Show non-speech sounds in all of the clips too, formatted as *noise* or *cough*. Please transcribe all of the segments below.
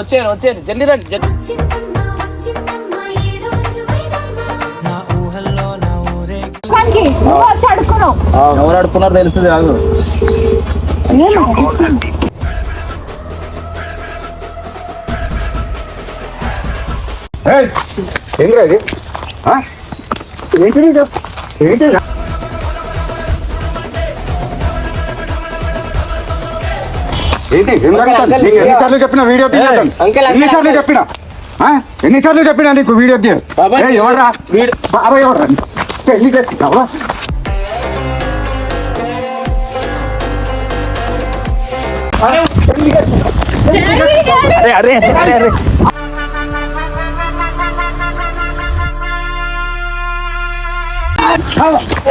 వచ్చారు వచ్చారు. జల్దీ రండి జల్దీ. వచ్చిందమ్మ వచ్చిందమ్మ ఏడో అడుగువైనమ్మ నా ఏంటి ఎందుకు అడుగుతాను? నీకు ఎన్నిసార్లు చెప్పిన వీడియో తీయద్దని ఎన్నిసార్లు చెప్పిన ఆ? ఎన్నిసార్లు చెప్పినా నీకు వీడియో తీయ ఏయ్, ఎవర్రా బాబాయ్ ఎవర్రా పెళ్ళి చేస్తున్నావా అరే అరే అరే అరే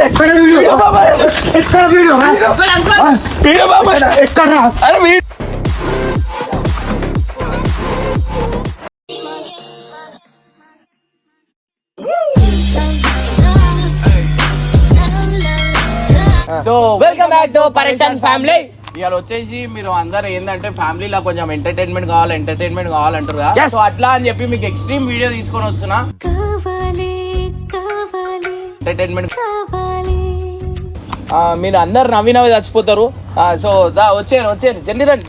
ఎక్కడ వీడియో ఎక్కడ వీడియో రా? ఆ? ఎక్కడ రా? So welcome back to Pareshan family ఇవాళ వచ్చేసి మీరు అందరు ఏంటంటే ఫ్యామిలీలో కొంచెం ఎంటర్టైన్మెంట్ కావాలి ఎంటర్టైన్మెంట్ కావాలంటారు కదా. సో అట్లా అని చెప్పి మీకు ఎక్స్ట్రీమ్ వీడియో తీసుకొని వస్తున్నా. కావాలి కావాలి ఎంటర్టైన్మెంట్ కావాలి. మీరు అందరు నవ్వి నవ్వి చచ్చిపోతారు. సో వచ్చారు వచ్చారు. జల్దీ రండి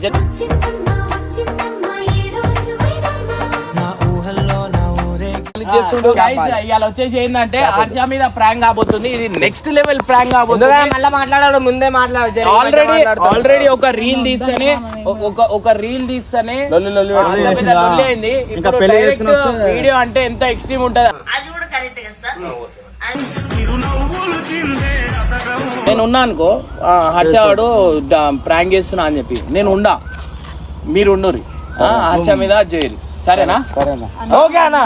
ఇవాళ వచ్చేసి ఏంటంటే హర్ష మీద ప్రాంక్ కాబోతుంది. ఇది నెక్స్ట్ లెవెల్ ప్రాంక్ కాబోతుంది. మళ్ళీ మాట్లాడాడు ముందే మాట్లాడు ఆల్రెడీ ఆల్రెడీ ఒక రీల్ తీస్తేనే ఒక ఒక రీల్ తీస్తేనే అయింది. ఇంకా ఇప్పుడు డైరెక్ట్ వీడియో అంటే ఎంత ఎక్స్ట్రీమ్ ఉంటది? అది కూడా కరెక్ట్ కదా సార్? నేను ఉన్నా అనుకో ఆ, హర్ష వాడు ప్రాంక్ చేస్తున్నా అని చెప్పి. నేను ఉండా మీరు ఉండురి హర్ష మీద చేయరు సరేనా? ఓకే అన్న.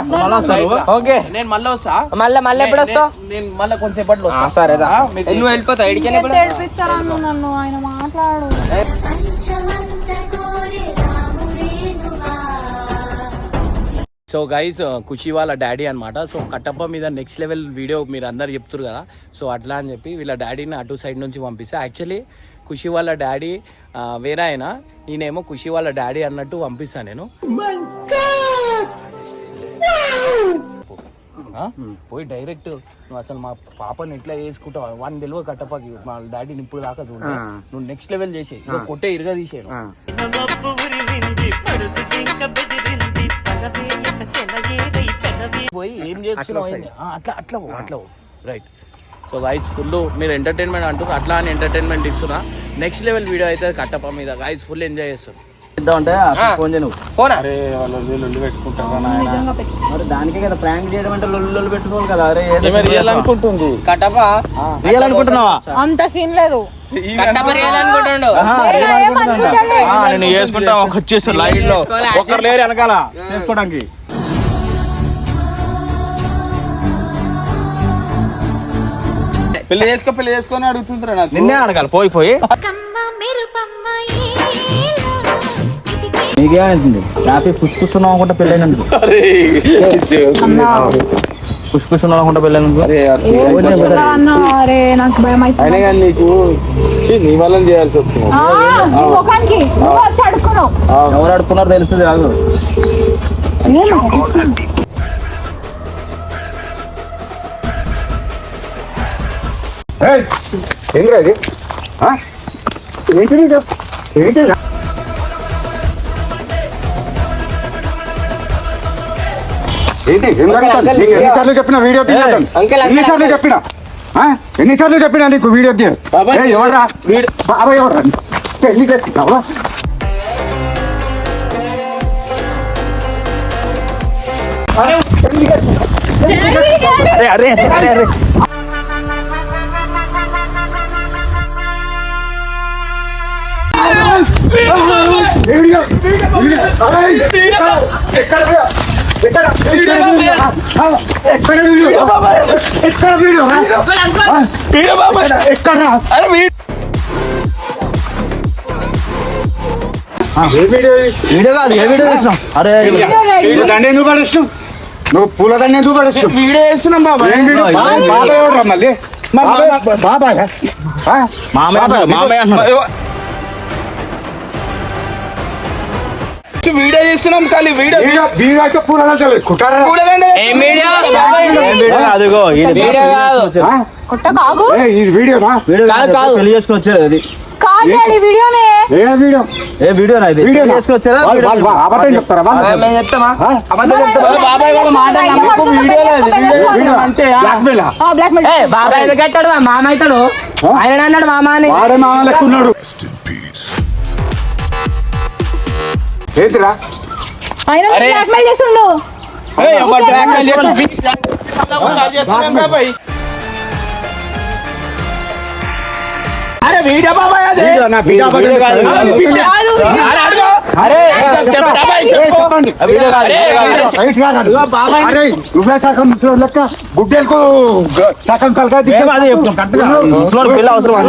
నేను మళ్ళీ వస్తా. మళ్ళీ మళ్ళీ ఎప్పుడు వస్తావు నేను మళ్ళీ వస్తా. నువ్వు నన్ను ఆయన మాట్లాడు. సో గైస్ ఖుషి వాళ్ళ డాడీ అన్నమాట. సో కట్టప్ప మీద నెక్స్ట్ లెవెల్ వీడియో మీరు అందరు చెప్తారు కదా. సో అట్లా అని చెప్పి వీళ్ళ డాడీని అటు సైడ్ నుంచి పంపిస్తే. యాక్చువల్లీ ఖుషి వాళ్ళ డాడీ వేరే ఆయన నేనేమో ఖుషి వాళ్ళ డాడీ అన్నట్టు పంపిస్తాను నేను? పోయి డైరెక్ట్ నువ్వు అసలు మా పాపని ఎట్లా చేసుకుంటావు? వాడిని తెలివ కట్టప్పకి మా డాడీని ఇప్పుడు దాకా చూడ నువ్వు నెక్స్ట్ లెవెల్ చేసే కొట్టే ఇరుగా తీసేను పోయి ఏం చేస్తున్నావు? అట్లా అట్లా పో, అట్లా రైట్ సో గైస్ ఫుల్ మీరు ఎంటర్టైన్మెంట్ అంటారు అట్లా అని ఎంటర్టైన్మెంట్ ఇస్తున్నా. నెక్స్ట్ లెవెల్ వీడియో అయితే కట్టప్ప మీద. గైస్ ఫుల్ ఎంజాయ్ చేస్తారు ఇద్దామంటే అసలు ఫోన్ చేయను. పోనా? అరే వాళ్ళు లొల్లి పెట్టుకుంటారు నాయన. మరి దానికే కదా ప్రాంక్ చేయడం అంటే లొల్లి లొల్లి పెట్టుకోవాలి కదా. అరే రియల్ అనుకుంటుంది కట్టప్ప రియల్ అనుకుంటున్నావా? అంత సీన్ లేదు. నేను చేసుకుంటా ఒక వచ్చేసి లైన్లో. ఒకరు లేరు వెనకాల. చేసుకోవడానికి. పెళ్ళి చేసుకో పెళ్ళి చేసుకొని అడుగుతుంటారా నాకు. నిన్నే అడగాలి. పోయి పోయి. *laughs* చిటికే. నీకేమైంది హ్యాపీ పుష్ పుష్ ఉన్నావు అనుకుంటా పెళ్ళైనందుకు. పుష్ పుష్ ఉన్నావు అనుకుంటా పెళ్ళైనందుకు. నాకు అయినా కానీ నీకు ఛీ, నీ వల్ల చేయాల్సి వస్తుంది. ఎవరు తెలుస్తుంది కాదు ఇది ఆ? ఏంటిది ఇది? ఏంటిది ఏంటి ఎందుకు అడుగుతాను? నీకు ఎన్నిసార్లు చెప్పిన వీడియో తీయద్దని అంకెల్, అంకెల్, ఎన్నిసార్లు అంకెల్. చెప్పిన ఆ? ఎన్నిసార్లు చెప్పినా నీకు వీడియో తీయ ఏయ్, ఎవర్రా బాబాయ్ ఎవర్రా పెళ్ళి చేస్తున్నావా అరే అరే అరే అరే వీడియో కాదు ఏ వీడియో చేసినాం అరే దండ ఎందుకు పడేస్తావు నువ్వు పూల దండ ఎందుకు పడేస్తావు వీడియో చేస్తున్నాం బాబా బాబాయ్ మళ్ళీ బాబాయ్ మామయ్య మామయ్య జస్ట్ వీడియో చేస్తున్నాం ఖాళీ వీడియో వీడియో వీడియో అయితే పూల కుట్టారా చూడదండి ఏం వీడియో వీడియో అదిగో వీడియో కాదు. ఆ? కొట్ట కాగు ఏ, ఇది వీడియోనా కాదు కాదు. పెళ్ళి చేసుకుని వచ్చేది అది. కాదు డాడీ వీడియోనే. ఏ వీడియో? ఏ వీడియో ఇది? వీడియో పెళ్ళి చేసుకుని వచ్చారా వాళ్ళు వాళ్ళు అబద్ధం చెప్తారా? వాళ్ళు? మేము చెప్తామా? ఆ? బాబాయ్ వాళ్ళ మాట నమ్మకు వీడియో ఏంటిరా? ఆయన బ్లాక్ మెయిల్ చేస్తుండు. ఏయ్, ఎవరు blackmail చేసి ఒకసారి చేస్తున్నాం బాబాయ్? అరే వీడియో బాబాయ్ అది? వీడియో నా వీడియో కాదు. నువ్వే సగం లెక్క గుడ్డెలకు సగం ముసలోడు పెళ్ళి అవసరం అని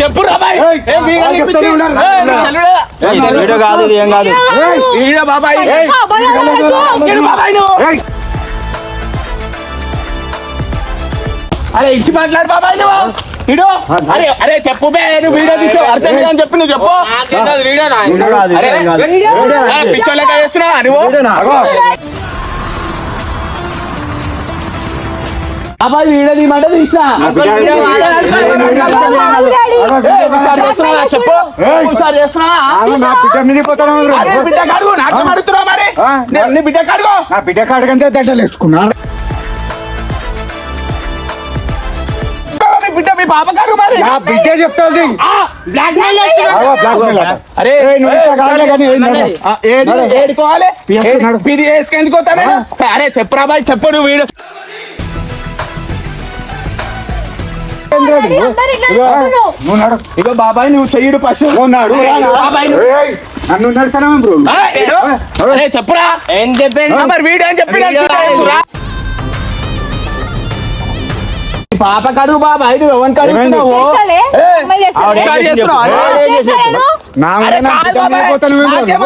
చెప్పి. వీడియో కాదు ఇది ఏం కాదు. ఏయ్, వీడియో బాబాయ్. బాబాయ్ అరే ఇచ్చి మాట్లాడు బాబాయ్ నువ్వు. ఇడు. అరే అరే చెప్పు బే నువ్వు వీడియో తీసు అర్చన అని చెప్పి నువ్వు చెప్పు. పిచ్చోళ్ళగా చేస్తున్నావా? నువ్వు? వీడియో తీయమంటే చెప్పు. ఒకసారి బిడ్డ కడుగు నాకేం అడుగుతున్నావు మరి? నీ బిడ్డ కడుగు నా బిడ్డ కాడకంటే దండలు వేసుకున్నా కడుగు మరి? నా బిడ్డ చెప్తాది బ్లాక్ మెయిల్ చేస్తున్నావు అగో, బ్లాక్ మెయిల్ అట. అరే నువ్వు కాదులే కానీ ఏడు. ఏడుకోవాలి. పిది వేసుకెందుకు చెప్పురా బాయ్ చెప్పు నువ్వు ఇట్లా ఇగో, బాబాయ్ నువ్వు చెయ్యడు పశువు నువ్వు నడు. బాబాయ్ నువ్వు- ఏయ్, నన్ను నడుస్తానా చెప్పురా. ఏం చెప్పాను మరి కాదు. పాప కడుగు?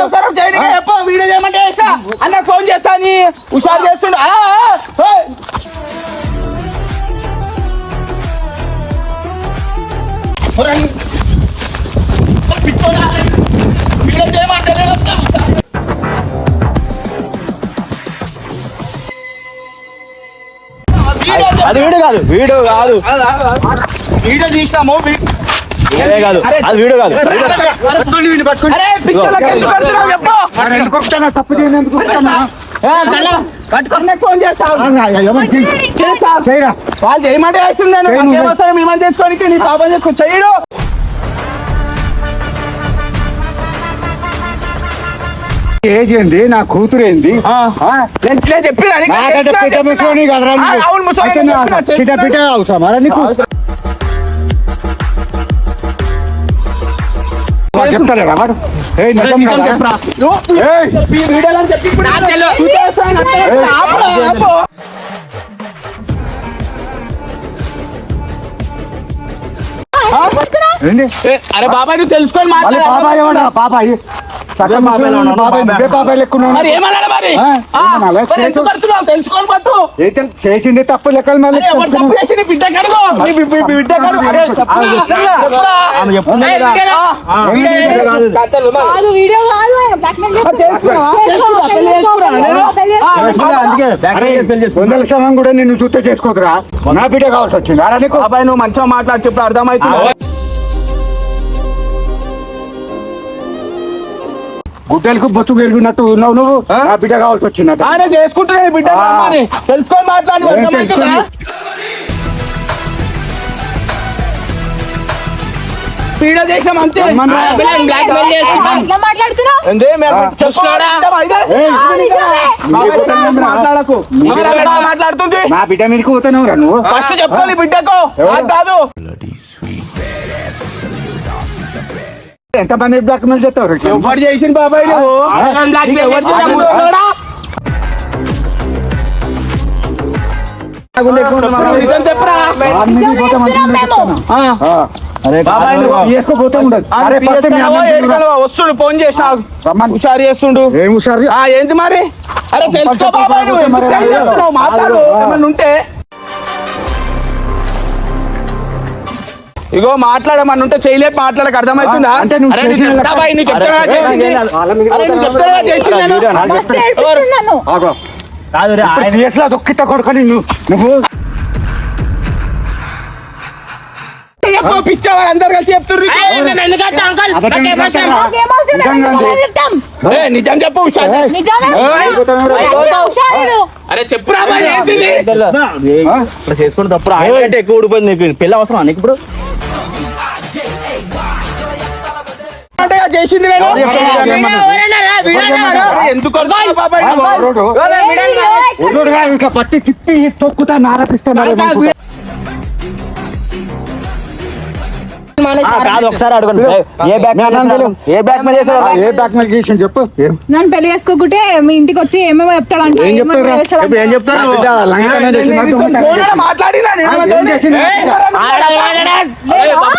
అవసరం చేయడానికి చెప్పు. వీడియో చేయమంటే అన్న ఫోన్ చేస్తా నీ. హుషారు చేస్తుండు. పిచ్చోడా. వీడియో చేయమంటే అది వీడియో కాదు వీడియో కాదు. వీడియో అదే కాదు అది వీడియో కాదు? తప్పు? కట్టుకునే ఫోన్ చేస్తావు. ఆ, ఎవరికి? చేస్తా చేయరా? వాళ్ళు చేయమంటే చేసుకోనికి నీ పాపం చేసుకో చెయ్యడు ఏజ్ ఏంది? నా కూతురు ఏంది? నాకంటే పిట్ట. ముసలోని కదరా. పిట్ట అవసరమా నీకు. వాడు అరే బాబాయ్ నువ్వు తెలుసుకొని బాబాయ్ బాబాయ్. చేసింది తప్పు లెక్కలు మళ్ళీ బిడ్డ కడుగు. బిడ్డ. వందల సమయం కూడా నిన్ను చూస్తే చేసుకోదురా నా బిడ్డ కావాల్సి వచ్చింది అరా నీకు బాబాయ్ నువ్వు మంచిగా మాట్లాడి చెప్పు అర్థమవుతుంది గుడ్డలకు బొత్తు పెరిగినట్టు ఉన్నావు నువ్వు? నా బిడ్డ కావాల్సి వచ్చిందట. ఆయన చేసుకుంటున్నా నీ బిడ్డ ఆ. తెలుసుకొని మాట్లాడి? వీడియో చేసాం అంతే. ఆ. మాట్లాడకు. మాట్లాడుతుంది? నా బిడ్డ మీదకి పోతున్నావురా నువ్వు. ఫస్ట్ చెప్పుకోని బిడ్డకు. కాదు. ఎంత మంది బ్లాక్ మెయిల్ చేస్తావు ఎవరు చేసిన బాబాయ్ నువ్వు? వస్తుండు ఫోన్ చేసిన హుషారు చేస్తుండు ఏం హుషారు ఆ ఏంది మరి అరే తెలుసుకో బాబాయ్? మాట్లాడు ఉంటే ఇగో మాట్లాడమని ఉంటే చేయలేపు మాట్లాడక అర్థమవుతుందా అంటే నువ్వు అరే, చెప్తా బాయ్, చేసింది. చేసింది నేను. మస్తు ఇప్పుడు దొక్కిత నువ్వు నువ్వు. ఎక్కువ పిచ్చావా అందరు కలిసి చెప్తుర్రు నీకు. నాకేం అవసరం? నిజంగా. చెప్తాం. నిజం చెప్పు ఉషాద్. నిజామే హుషారు అరే చెప్పురా బాయ్, ఏంటిది? ఇప్పుడు చేసుకున్న తప్పుడు ఆయన కంటే ఎక్కువ ఊడిపోయింది నీకు. పెళ్ళి అవసరం నీకు ఇప్పుడు? చేసింది ఎందుకు పట్టి తిప్పి తొక్కుతా నారపిస్తున్నారు కాదు ఒకసారి అడగండి. ఏ బ్యాక్ ఏ బ్యాక్ మీద చేసాడు ఏ బ్యాక్ మెయిల్ చేసి చెప్పు. నన్ను పెళ్ళి చేసుకోకుంటే మీ ఇంటికి వచ్చి ఏమేమో చెప్తాడు అంటే ఏం చెప్తారా? ఏం. చెప్తారు?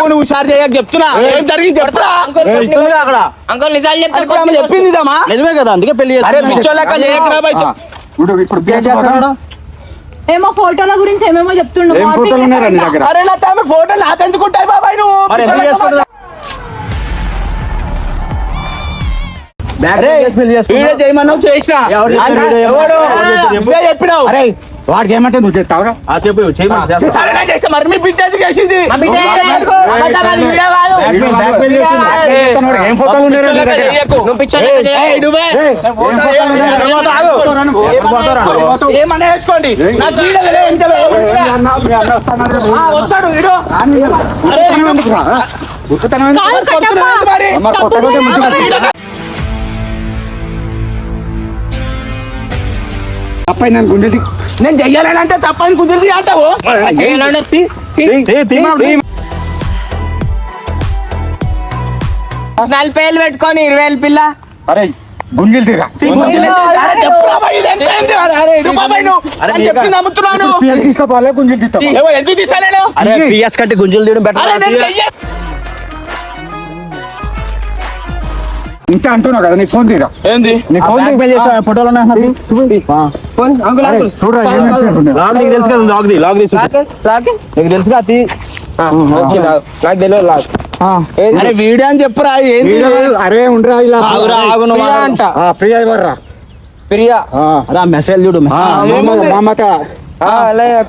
నువ్వు హుషారు చేయక చెప్తున్నా. ఏం జరిగింది? చెప్తున్నా చెప్తుంది అక్కడ అంకుల్ నిజాలు ఆమె చెప్పింది నిజమే కదా అందుకే పెళ్ళి అరే. పిచ్చోళ్ళక చేయకరా ఇప్పుడు ఇప్పుడు? ఏమో ఫోటోల గురించి ఏమేమో చెప్తుండు. ఏం ఫోటోలు ఉన్నారా నీ దగ్గర? అరే నా ఆమె ఫోటో బాబాయ్ మరి ఎందుకు? బ్యాక్ అరే. వీడియో చేయమన్నావు చేసిన. ఎవరు చెప్పారు వీడియో చెప్పినావు. అరే వాడికి ఏమంటే నువ్వు చెప్తావురా ఆ, చెప్పు చేస్తా. మరి మీ బిడ్డ ఎందుకు ఏం ఫోటోలు. ఏమన్నా వేసుకోండి నన్ను గుండెది నేను చెయ్యాలంటే తప్పని కుదిరి అంటావు. నలభై వేలు పెట్టుకొని ఇరవై వేలు పిల్ల. అరే గుంజీలు తీరా? అరే, చెప్పురా బాయ్, ఇది ఎంత అయింది? అరే, అరే, ఇది బాబాయ్ నువ్వు. అరే, అని నీకా? చెప్పి నమ్ముతున్నాను పిల్లలు తీసుకోపోలే గుంజీలు తీస్తావు ఏమో, ఎందుకు తీసాను అరే పిఎస్ కంటే గుంజలు తీయడం బెటర్ ఇంత అంటున్నావు కదా నీ ఫోన్ తీరా? ఏంది? నీ ఫోన్. ఫోటోలు ఉన్నాయి నాకు. అరే, తెలుసు కదా తీసి. నీకు నాకు తెలియదు వీడియో అని చెప్పురా ఏంది? అరే ఉండరా ఇలా. అంట. ఆ, ప్రియా ఇవ్వర్రా ప్రియా. అరే మెసేజ్ చూడు ఆ, మామ- మామత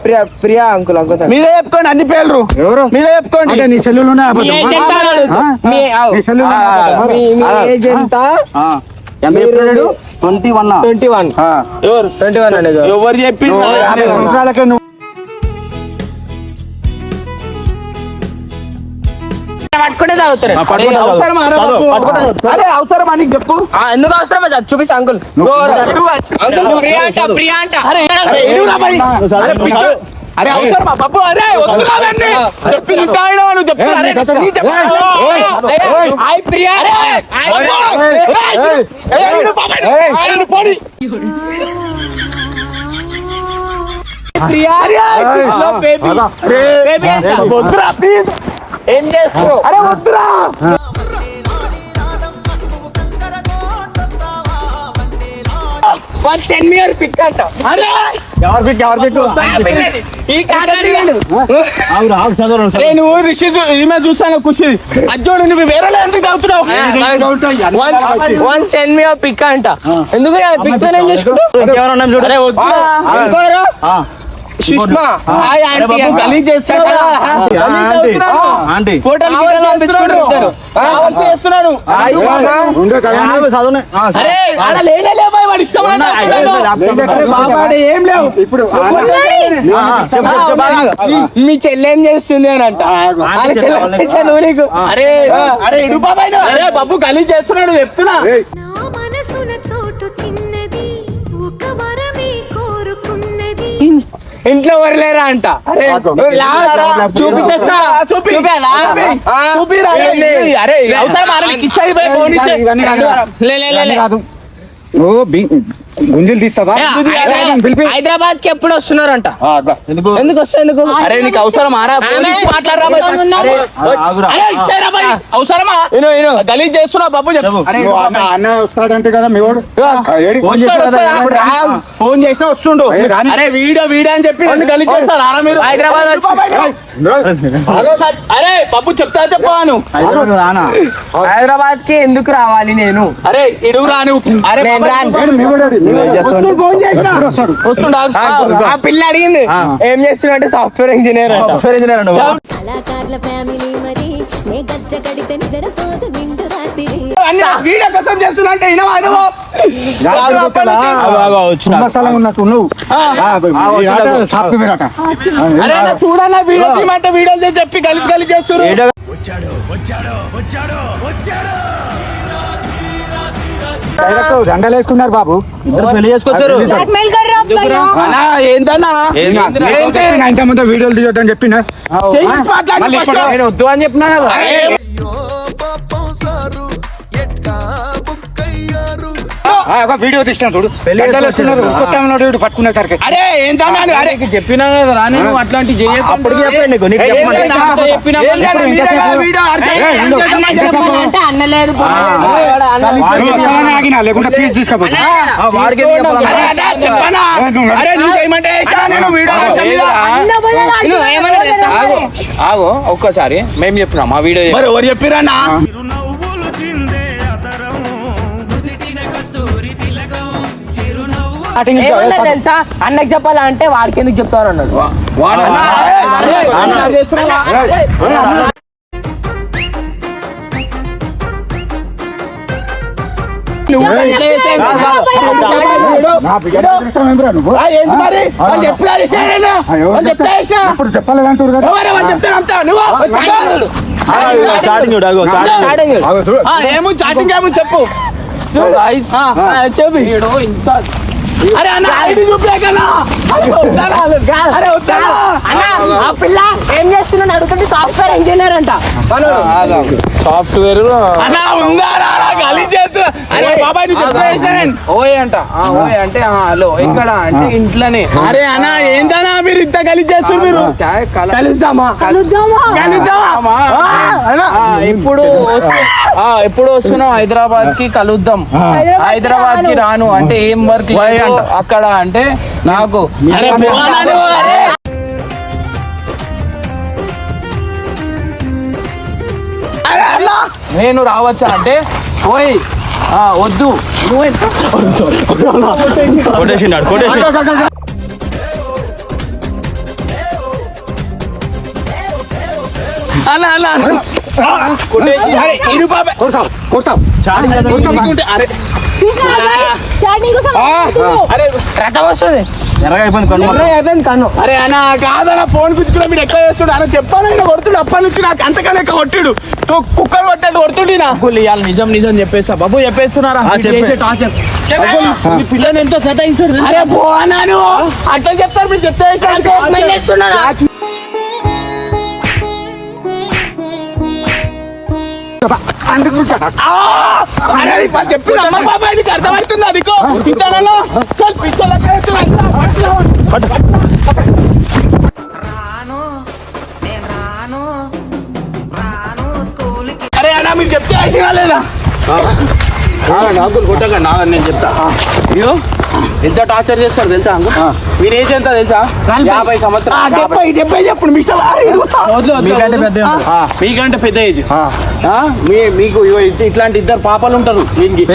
ప్రియా ప్రియా అంకుల్ అంకుల్ మీరే చెప్పుకోండి అన్ని పేర్లు. ఎవరు? మీరే చెప్పుకోండి. అంటే నీ మీ ఏజెంట్ ఏజ్ ఎంత చెప్పాడు ట్వంటీ వన్ ట్వంటీ వన్. ఎవరు? ట్వంటీ వన్ అనేది ఎవరు? చెప్పి నువ్వు యాభై సంవత్సరాలకే నువ్వు పట్టుకుంటే తాగుతారు అవసరం అరే అవసరం అని చెప్పు. ఆ, ఎందుకు అవసరం అది చూపిస్తా అంకుల్. అంకుల్ ప్రియా అంట ప్రియా అంట అరే అరే, ఇడురా మరి. అరే, పిచ్చ- అరే అవసరమా పప్పు అరే వద్దు కాదండి చెప్పి ఉంటాడు నువ్వు చెప్పు అరే నీ చెప్పు. హాయ్ ప్రియా అరే, అరే, పోనీ. ప్రియా బేబీ బేబీ వద్దురా ప్లీజ్ ఏం చేస్తున్నావు అరే వద్దురా వన్ మీ యువర్ పిక్ అంట అరే ఎవరు పిక్ ఎవరు ఈ రిషి ఈమె చూస్తాను ఖుషి. అజ్జోడు నువ్వు వేరే ఎందుకు అన్ని వన్ సెండ్ మీ పిక్ అంట. ఎందుకు పిక్తో సుష్మా హాయ్ ఆంటీ. గలీజ్ ఫోటోలు ఫోటోలు కావాల్సి చేస్తున్నాను. అరే లేనే వాడు ఇష్టం ఏం లేవు. ఇప్పుడు. మీ చెల్లి ఏం చేస్తుంది అని అంట. చెల్లి చదువు నీకు. అరే అరే ఇడు బాబాయ్ నువ్వు. అరే బాబు గలీజ్ చేస్తున్నాడు చెప్తున్నా. ఇంట్లో ఎవరు లేరా అంట? అరే చూపించేస్తా. అరే అవసరం గుంజులు తీస్తావా? హైదరాబాద్కి ఎప్పుడు వస్తున్నారంట. ఎందుకు? వస్తా ఎందుకు? అరే నీకు అవసరం ఆరా మాట్లాడరా బాయ్. అరే, అరే, ఇచ్చేరా బాయ్. అవసరమా? గలీజ్ చేస్తున్నా బాబు అన్న వస్తాడంటే కదా మీ వాడు. ఫోన్ చేసినా వస్తుండు. అరే వీడియో వీడియో అని చెప్పి గలీజ్ చేస్తారు? ఆరా మీరు? హైదరాబాద్ వచ్చి- అరే బాబు చెప్తా చెప్పాను హైదరాబాద్కి ఎందుకు రావాలి నేను? అరే ఇడుగు రాను. అరే ఆ పిల్ల అడిగింది. ఏం చేస్తున్నావు అంటే సాఫ్ట్వేర్ ఇంజనీర్ సాఫ్ట్వేర్ ఇంజనీర్ కళాకారుల ఫ్యామిలీ మరి నే గజ్జ కడితే రాత్రి నువ్వు? వీడియోలు చెప్పి కలిసి కలిసి దండలేసుకున్నారు బాబు. పెళ్ళి చేసుకొచ్చారు. ఇంతమంది వీడియోలు తీయొద్దని చెప్పిన? వద్దు అని చెప్పిన వీడియో తీసిన చూడు. వీడు పట్టుకునేసరికి అరే నువ్వు? అరే చెప్పినా కదా రా నేను అట్లాంటి అప్పటికి చెప్పండి నీకు నీకు ఏ, చెప్పమని. ఏంటన్నా? ఎంత చెప్పినా? చెప్పు. వీడియో ఉండు. ఏమన్నా తెలుసా అన్నకి చెప్పాలంటే వాడికి ఎందుకు చెప్తారు అన్నాడు ఇప్పుడు కదా చాటింగ్ చూడు చాటింగ్ ఏమో చాటింగ్ ఏమో చెప్పు చెప్పు ఇంత అరే అన్న ఐడి చూపించకన్నా అరే వద్దానా? అరే వద్దానా? అన్న ఆ పిల్ల ఏం చేస్తున్నాడు అడుగుతుంటే సాఫ్ట్వేర్ ఇంజనీర్ అంట. సాఫ్ట్వేర్ అన్న ఉందా. అరే బాబాయ్. ఓయ్ అంట. ఆ, ఓయ్ అంటే హలో ఎక్కడ? అంటే ఇంట్లోనే. అరే అన్న ఏందన్నా మీరు ఇంత గలీజ్ చేస్తున్నారు మీరు? క్యా- కల- కలుద్దామా? కలుద్దామా? కలుద్దామా? ఆ, ఆ, ఎప్పుడు వస్తు- ఆ, ఎప్పుడు వస్తున్నావు హైదరాబాద్కి కలుద్దాం. హైదరాబాద్కి రాను. అంటే ఏం వర్క్ అక్కడ అంటే నాకు నేను రావచ్చా అంటే ఓయ్ ఆ, వద్దు. అన్న అన్న అన్న. అరే ఇరు కొడతావు నీకుంటే- అరే చాటింగ్ కోసం అరే అరే అన్న కాదన్న ఫోన్ గుచ్చుకున్నా మీరు ఎక్కువ చేస్తుడు అన్న చెప్పాను ఆయన కొడుతుడు అప్పటి నుంచి నాకు అంతకన్నా ఎక్కువ కొట్టిడు కుక్కలు కొట్టాడు కొడుతుండినా బాబులు ఇవాళ నిజం నిజం చెప్పేస్తా బాబు చెప్పేస్తున్నారా పిల్లని ఎంత సతాయిస్తాడు? అరే నువ్వు అట్లా చెప్తారు. మీరు చెప్తే అరే చెప్పి బాబాయ్ నీకు అర్థమవుతుందా నీకు? పిచ్చలలో చల్ అరే అన్న మీరు చెప్తే వేసినా లేదా? కొట్టక నా నేను చెప్తా. అయ్యో ఎంత టార్చర్ చేస్తారు తెలుసా అంకుల్? మీరు ఏజ్ ఎంత తెలుసా? యాభై సంవత్సరాలు. డెబ్బై డెబ్బై చెప్పుడు మీకంటే. పెద్ద ఆ, మీకంటే పెద్ద ఏజ్ మీకు ఇట్లాంటి ఇద్దరు పాపలు ఉంటారు దీనికి.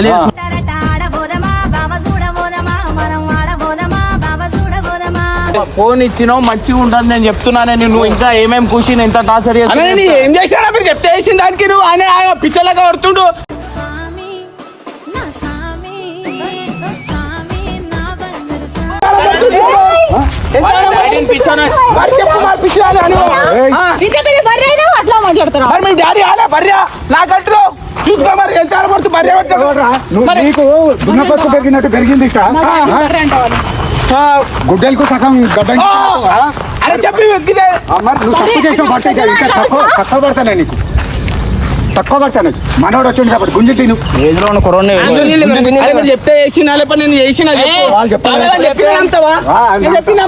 ఫోన్ ఇచ్చినావు మంచిగా ఉంటుంది నేను చెప్తున్నాను నువ్వు ఇంకా ఏమేమి కూర్చుని ఎంత టార్చర్ అనే నీ చేస్తున్నావు ఏం చేసినా మీరు చెప్తే వేసిన దానికి నువ్వు ఆయన పిచ్చలగా కొడుతుండు. మరి చెప్పు మరి పిచ్చిదాని అని ఆ, ఇంత పెద్ద బర్రె అయినా అట్లా మాట్లాడుతున్నావు మరి మీ డాడీ ఆలే బర్రె? నాకంటారు చూసుకో మరి ఎంత ఆడపడుతు బర్రె పట్టు. ఎవడ్రా? నువ్వు నీకు దున్నపచ్చు పెరిగినట్టు పెరిగింది గుడ్డలకు సగం గడ్డ అరే చెప్పి మరి నువ్వు తప్పు చేసిన బట్టే ఇంకా తక్కువ తక్కువ పడతానే నీకు. తక్కువ పడతాను మనోడు వచ్చింది కాబట్టి గుంజి తిను. అరే మీరు. చెప్తే చేసిన లేకపోతే నేను చేసిన వాళ్ళు చెప్పారు చెప్పిన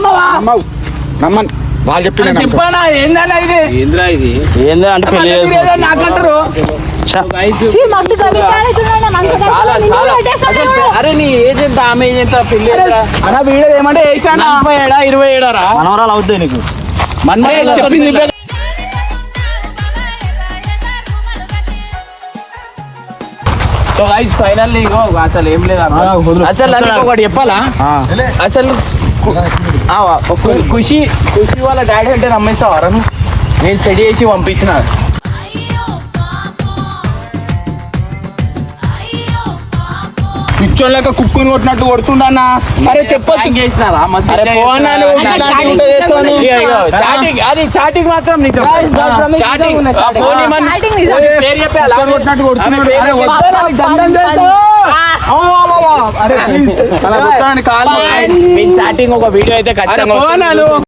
నమ్మను. వాళ్ళు. చెప్పానా? ఏందన్నా ఇది? ఏంద్రా ఏందో అంటే పెళ్ళి ఏదో నాకంటారు. అరే నీ ఏజ్ ఎంత? ఆమె ఏజ్ ఎంత? పెళ్ళి ఎంతరా? అన్న వీడియో ఏమంటే వేసానా నలభై ఏడా ఇరవై ఏడారా మనవరాలు అవుతాయి నీకు చెప్పింది. సో గైస్ ఫైనల్లీ అసలు ఏం లేదు. అసలు ఒకటి చెప్పాలా. అసలు ఖుషి ఖుషి వాళ్ళ డాడీ అంటే నమ్మేస్తావా నేను సెట్ చేసి పంపించిన. పిచ్చోళ్ళక కుక్కుని కొట్టినట్టు కొడుతుండన్నా. అరే చెప్పొచ్చు. అది చాటింగ్ మాత్రం నిజం. చాటింగ్ ఒక వీడియో అయితే ఖచ్చితంగా